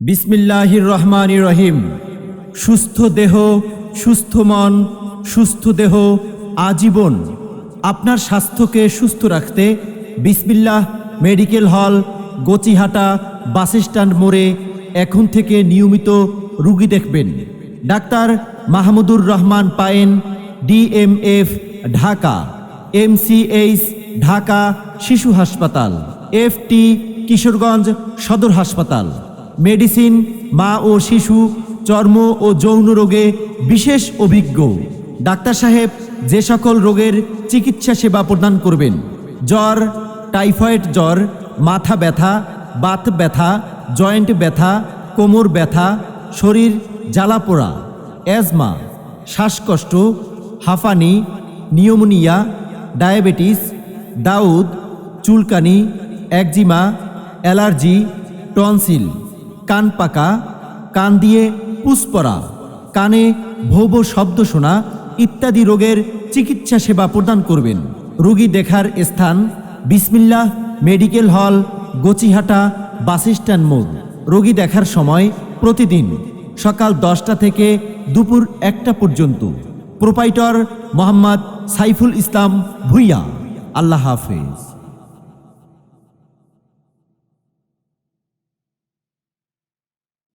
বিসমিল্লাহির রহমান রহিম সুস্থ দেহ, সুস্থ মন, সুস্থ দেহ আজীবন। আপনার স্বাস্থ্যকে সুস্থ রাখতে বিসমিল্লাহ মেডিকেল হল, গচিহাটা বাসস্ট্যান্ড মোড়ে এখন থেকে নিয়মিত রুগী দেখবেন। ডাক্তার মাহমুদুর রহমান পায়েন, ডিএমএফ ঢাকা, এমসিএইচ ঢাকা শিশু হাসপাতাল, এফটি কিশোরগঞ্জ সদর হাসপাতাল। মেডিসিন, মা ও শিশু, চর্ম ও যৌন রোগে বিশেষ অভিজ্ঞ। ডাক্তার সাহেব যে সকল রোগের চিকিৎসা সেবা প্রদান করবেন। জ্বর, টাইফয়েড জ্বর, মাথা ব্যথা, বাত ব্যথা, জয়েন্ট ব্যথা, কোমর ব্যথা, শরীর জ্বালাপোড়া অ্যাজমা, শ্বাসকষ্ট, হাঁফানি, নিউমোনিয়া, ডায়াবেটিস, দাউদ, চুলকানি, একজিমা, অ্যালার্জি, টনসিল। কান পাকা, কান দিয়ে পুষ্পরা কানে ভোব শব্দ শোনা ইত্যাদি রোগের চিকিৎসা সেবা প্রদান করবেন। রোগী দেখার স্থান বিসমিল্লাহ মেডিকেল হল, গচিহাটা বাসস্ট্যান্ড মোড়। রোগী দেখার সময় প্রতিদিন সকাল দশটা থেকে দুপুর একটা পর্যন্ত। প্রোপাইটর মোহাম্মদ সাইফুল ইসলাম ভুইয়া। আল্লাহ হাফেজ।